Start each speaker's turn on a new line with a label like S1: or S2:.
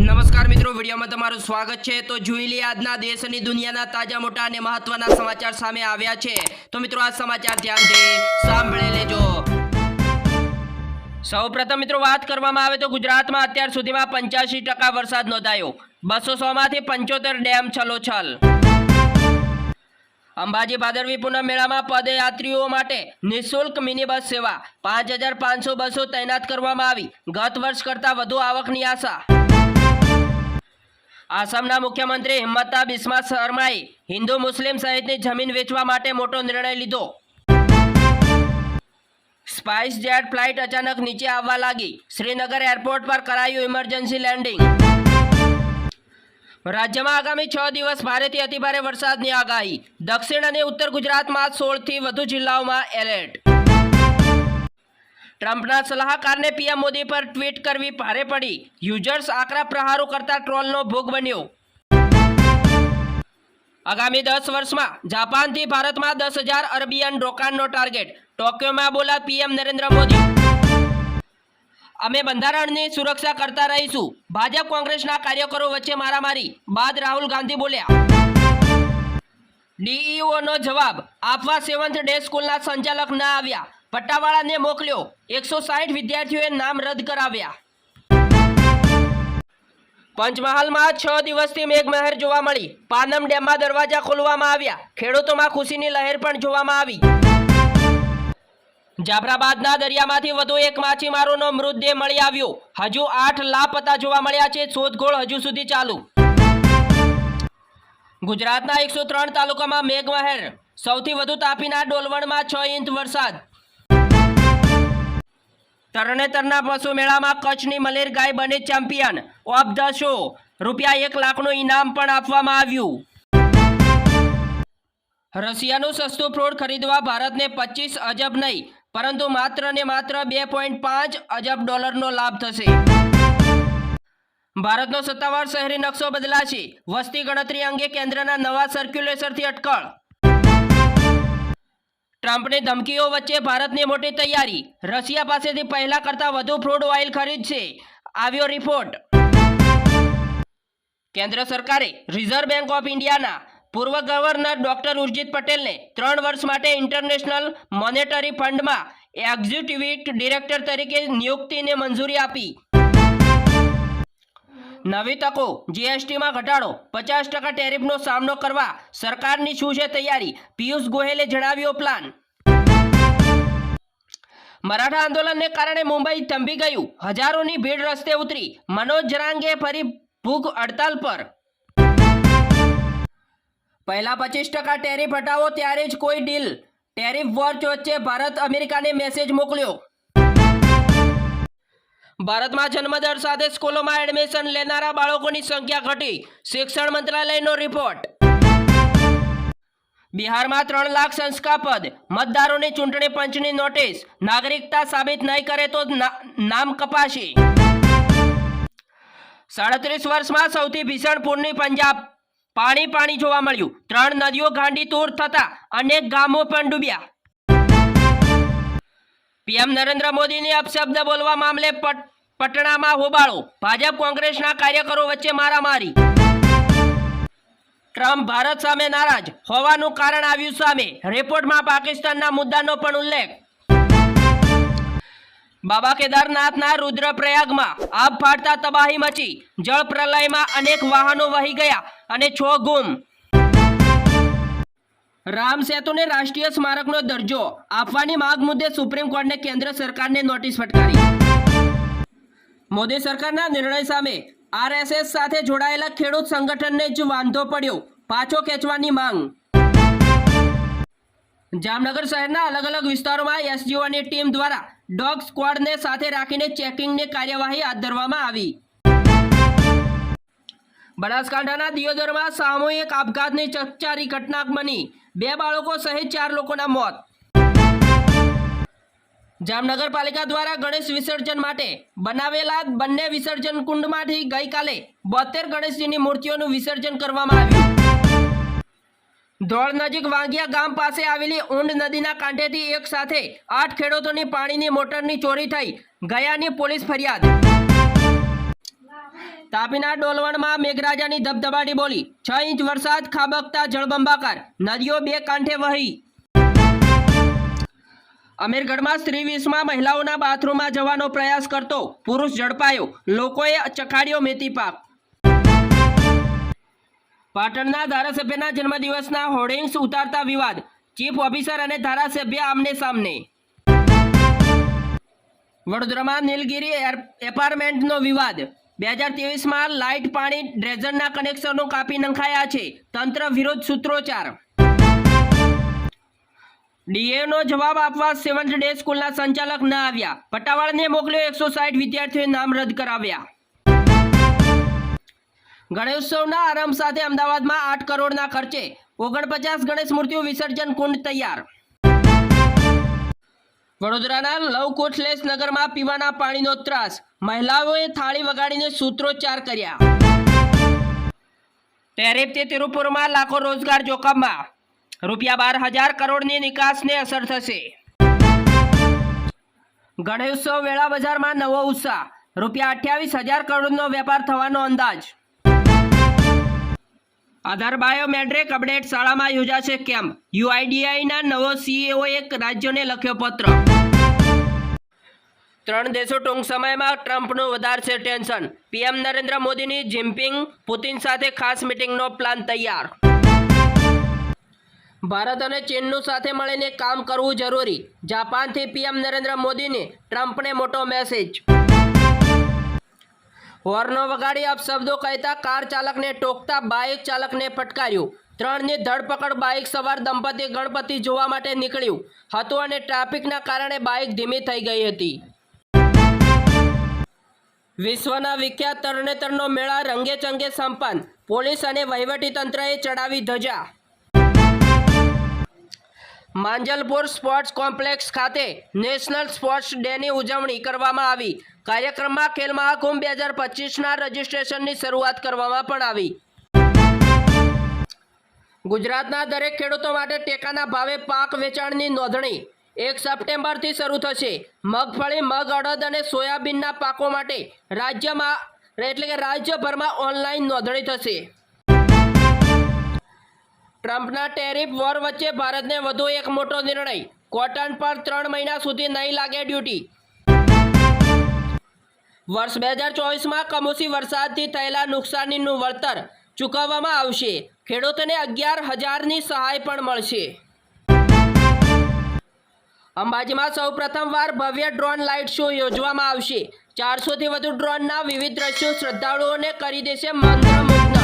S1: નમસ્કાર મિત્રો, વિડીયોમાં તમારું સ્વાગત છે. તો જોઈ લઈએ આજના દેશ અને દુનિયાના તાજા, મોટા અને મહત્વના સમાચાર સામે આવ્યા છે. તો મિત્રો, આ સમાચાર ધ્યાનથી સાંભળી લેજો. સૌપ્રથમ મિત્રો, વાત કરવામાં આવે તો ગુજરાતમાં અત્યાર સુધીમાં પંચ્યાસી ટકા વરસાદ નોંધાયો. બસો સોમાંથી પંચોતેર ડેમ છલોછલ. અંબાજી ભાદરવી પૂનમ મેળામાં પદયાત્રીઓ માટે નિઃશુલ્ક મિની બસ સેવા. પાંચ હજાર પાંચસો બસો તૈનાત કરવામાં આવી. ગત વર્ષ કરતાં વધુ આવકની આશા. આસામના મુખ્યમંત્રી હિંમતા બિસ્મા શર્માએ હિન્દુ મુસ્લિમ સહિતની જમીન વેચવા માટે મોટો નિર્ણય લીધો. સ્પાઇસ જેટ ફ્લાઇટ અચાનક નીચે આવવા લાગી. શ્રીનગર એરપોર્ટ પર કરાયું ઇમરજન્સી લેન્ડિંગ. રાજ્યમાં આગામી છ દિવસ ભારેથી અતિભારે વરસાદની આગાહી. દક્ષિણ અને ઉત્તર ગુજરાતમાં સોળથી વધુ જિલ્લાઓમાં એલર્ટ. ટ્રમ્પના સલાહકારને પીએમ મોદી પર ટ્વીટ કરવી ભારે પડી. યુઝર્સ આકરા પ્રહારો કરતા ટ્રોલનો ભોગ બન્યો. આગામી દસ વર્ષમાં જાપાનથી ભારતમાં દસ હજાર અરબિયન રોકાણનો ટાર્ગેટ. ટોક્યોમાં બોલા પીએમ નરેન્દ્ર મોદી. અમે બંધારણની સુરક્ષા કરતા રહીશું. ભાજપ કોંગ્રેસના કાર્યકરો વચ્ચે મારામારી. બાદ રાહુલ ગાંધી બોલ્યા. ડીઈઓનો જવાબ. આપવા સેવન્થ ડે સ્કૂલના સંચાલક ના આવ્યા. પટ્ટાવાળાને મોકલ્યો. એકસો સાહીઠ વિદ્યાર્થીઓએ નામ રદ કરાવ્યા. પંચમહાલમાં છ દિવસથી મેઘમહેર જોવા મળી. પાનમ ડેમમાં દરવાજા ખોલવામાં આવ્યા. ખેડૂતોમાં ખુશીની લહેર પણ જોવામાં આવી. જાફરાબાદના દરિયામાંથી વધુ એક માછીમારોનો મૃતદેહ મળી આવ્યો. હજુ આઠ લાપતા જોવા મળ્યા છે. શોધખોળ હજુ સુધી ચાલુ. ગુજરાતના એકસો ત્રણ તાલુકામાં મેઘમહેર. સૌથી વધુ તાપીના ડોલવણમાં છ ઇંચ વરસાદ. તરણેતરના પશુ મેળામાં કચ્છની મલેર ગાય બને ચેમ્પિયન. Of the show. રૂપિયા એક લાખનું ઇનામ પણ આપવામાં આવ્યું. રશિયાનું સસ્તું ફ્રૂટ ખરીદવા ભારતને પચીસ અજબ નહીં, પરંતુ માત્ર ને માત્ર બે પોઈન્ટ પાંચ અજબ ડોલરનો લાભ થશે. ભારતનો સત્તાવાર શહેરી નકશો બદલાશે. વસ્તી ગણતરી અંગે કેન્દ્રના નવા સર્ક્યુલેશનથી અટકળ. ટ્રમ્પની ધમકીઓ વચ્ચે ભારતની મોટી તૈયારી. રશિયા પાસેથી પહેલા કરતાં વધુ ફ્રૂડ ઓઇલ ખરીદશે આવ્યો રિપોર્ટ. કેન્દ્ર સરકારે રિઝર્વ બેંક ઓફ ઇન્ડિયાના પૂર્વ ગવર્નર ડોક્ટર ઉર્જિત પટેલને ત્રણ વર્ષ માટે ઇન્ટરનેશનલ મોનેટરી ફંડમાં એક્ઝિક્યુટિવ ડિરેક્ટર તરીકે નિયુક્તિને મંજૂરી આપી. નવી તકો જીએસટીમાં ઘટાડો. પચાસ ટકા ટેરિફનો સામનો કરવા સરકારની શું છે તૈયારી? પિયુષ ગોહેલે જણાવ્યો પ્લાન મરાઠા આંદોલનને કારણે મુંબઈ થંભી ગયું. હજારોની ભીડ રસ્તે ઉતરી. મનોજ જરાંગે ફરી ભૂખ હડતાલ પર. પહેલા પચીસ ટકા ટેરિફ હટાવો ત્યારે જ કોઈ ડીલ ટેરિફ વોર વચ્ચે ભારત અમેરિકાને મેસેજ મોકલ્યો. ભારતમાં જન્મદર સાથે સ્કૂલોમાં એડમિશન લેનારા બાળકોની સંખ્યા ઘટી. શિક્ષણ મંત્રાલયનો રિપોર્ટ. બિહારમાં ત્રણ લાખ સંસ્કાપદ મતદારોની ચૂંટણી પંચની નોટિસ. નાગરિકતા સાબિત નહીં કરે તો નામ કપાશે. સાડત્રીસ વર્ષમાં સૌથી ભીષણ પૂરની પંજાબ. પાણી પાણી જોવા મળ્યું. ત્રણ નદીઓ ગાંડી તૂર થતા અનેક ગામો પણ ડૂબ્યા. પીએમ નરેન્દ્ર મોદીની અપશબ્દ બોલવા મામલે પટ- પટણામાં હોબાળો. ભાજપ કોંગ્રેસના કાર્યકરો વચ્ચે મારામારી. ટ્રમ્પ ભારત સામે નારાજ. હોવાનું કારણ આવ્યું સામે. રિપોર્ટમાં પાકિસ્તાનના મુદ્દાનો પણ ઉલ્લેખ. બાબા કેદારનાથના રુદ્રપ્રયાગમાં આગ ફાટતા તબાહી મચી. જળ પ્રલયમાં અનેક વાહનો વહી ગયા અને છ ગુમ. રામ સેતુને રાષ્ટ્રીય સ્મારકનો દરજ્જો. આપવાની માંગ મુદ્દે સુપ્રીમ કોર્ટને કેન્દ્ર સરકારને નોટિસ ફટકારી. મોદી સરકારના નિર્ણય સામે આરએસએસ સાથે જોડાયેલા ખેડૂત સંગઠનને જ વાંધો પડ્યો. પાછો ખેંચવાની માંગ. જામનગર શહેરના અલગ અલગ વિસ્તારોમાં એસજીઓની ટીમ દ્વારા ડોગ સ્ક્વોડને સાથે રાખીને ચેકિંગની કાર્યવાહી હાથ ધરવામાં આવી. બનાસકાંઠાના દિયોદરમાં સામૂહિક આપઘાતની ચકચારી ઘટના બની. બે બાળકો સહિત ચાર લોકોના મોત. જામનગર પાલિકા દ્વારા ગણેશ વિસર્જન માટે બનાવેલા બંને વિસર્જન કુંડમાંથી ગઈકાલે બોતેર ગણેશજીની મૂર્તિઓનું વિસર્જન કરવામાં આવ્યું. ધોળ નજીક વાંગિયા ગામ પાસે આવેલી ઊંડ નદીના કાંઠેથી એક સાથે આઠ ખેડૂતોની પાણીની મોટરની ચોરી થઈ ગયાની પોલીસ ફરિયાદ. તાપીના ડોલવણમાં મેઘરાજાની ધબધબાટી બોલી, છ ઇંચ વરસાદ ખાબકતા જળબંબાકાર, નદીઓ બે કાંઠે વહી અમીરગઢમાં સ્ત્રી વીસમાં મહિલાઓના બાથરૂમમાં જવાનો પ્રયાસ કરતો પુરુષ ઝડપાયો. લોકોએ ચખાડ્યો મેથી પાક. પાટણના ધારાસભ્યના જન્મદિવસના હોર્ડિંગ્સ ઉતારતા વિવાદ. ચીફ ઓફિસર અને ધારાસભ્ય આમને સામને. વડોદરામાં નીલગિરી એપાર્ટમેન્ટનો વિવાદ. બે હજાર ત્રેવીસમાં લાઇટ પાણી ડ્રેઝરના કનેક્શનો કાપી નંખાયા છે. તંત્ર વિરોધ સૂત્રોચ્ચાર. ડીએનો જવાબ આપવા સેવન્થ ડે સ્કૂલના સંચાલક ન આવ્યા. પટાવાળને મોકલ્યો એકસો સાઠ વિદ્યાર્થીઓએ નામ રદ કરાવ્યા. ગણેશોત્સવના આરંભ સાથે અમદાવાદમાં આઠ કરોડના ખર્ચે ઓગણપચાસ ગણેશ મૂર્તિઓ વિસર્જન કુંડ તૈયાર. વડોદરાના લવકોટલેસ નગરમાં પીવાના પાણીનો ત્રાસ. મહિલાઓએ થાળી વગાડીને સૂત્રોચ્ચાર કર્યા. ટેરિફથી તિરુપુરમાં લાખો રોજગાર જોખમમાં. રૂપિયા બાર હજાર કરોડની નિકાસને અસર થશે. ગણેશોત્સવ વેળા બજારમાં નવો ઉત્સાહ. રૂપિયા અઠ્યાવીસ હજાર કરોડનો વેપાર થવાનો અંદાજ. આધાર બાયોમેટ્રિક અપડેટ શાળામાં યોજાશે કેમ્પ. યુઆઈડીઆઈના નવો સીઈઓ એક રાજ્યોને લખ્યો પત્ર. ત્રણ દેશો ટૂંક સમયમાં ટ્રમ્પનું વધારશે ટેન્શન. પીએમ નરેન્દ્ર મોદીની જિમ્પિંગ પુતિન સાથે ખાસ મિટિંગનો પ્લાન તૈયાર. ભારત અને ચીનનું સાથે મળીને કામ કરવું જરૂરી. જાપાનથી પીએમ નરેન્દ્ર મોદીને ટ્રમ્પને મોટો મેસેજ. હોર્નો વગાડી અપશબ્દો કહેતા કાર ચાલકને ટોકતા બાઇક ચાલકને ફટકાર્યું. ત્રણની ધરપકડ બાઇક સવાર દંપતી ગણપતિ જોવા માટે નીકળ્યું. હતું અને ટ્રાફિકના કારણે બાઇક ધીમી થઈ ગઈ હતી. વિશ્વના વિખ્યાત તરણેતરનો મેળા રંગે ચંગે સંપન્ન. પોલીસ અને વહીવટીતંત્રએ ચડાવી ધજા. માંજલપુર સ્પોર્ટ્સ કોમ્પ્લેક્સ ખાતે નેશનલ સ્પોર્ટ્સ ડેની ઉજવણી કરવામાં આવી. કાર્યક્રમમાં ખેલ મહાકુંભ બે હજાર પચીસના રજીસ્ટ્રેશનની શરૂઆત કરવામાં પણ આવી. ગુજરાતના દરેક ખેડૂતો માટે ટેકાના ભાવે પાક વેચાણની નોંધણી એક સપ્ટેમ્બરથી શરૂ થશે. મગફળી, મગ, અડદ અને સોયાબીનના પાકો માટે રાજ્યમાં એટલે કે રાજ્યભરમાં ઓનલાઈન નોંધણી થશે. ટ્રમ્પના ટેરિફ વોર વચ્ચે ભારતને વધુ એક મોટો નિર્ણય. કોટન પર ત્રણ મહિના સુધી નહીં લાગે ડ્યુટી. વર્ષ બે હજાર ચોવીસમાં કમોસી વરસાદથી થયેલા નુકસાનીનું વળતર ચૂકવવામાં આવશે. ખેડૂતોને અગિયાર હજારની સહાય પણ મળશે. અંબાજીમાં સૌ પ્રથમવાર ભવ્ય ડ્રોન લાઇટ શો યોજવામાં આવશે. ચારસોથી વધુ ડ્રોનના વિવિધ દ્રશ્યો શ્રદ્ધાળુઓને કરી દેશે મંત્રમુગ્ધ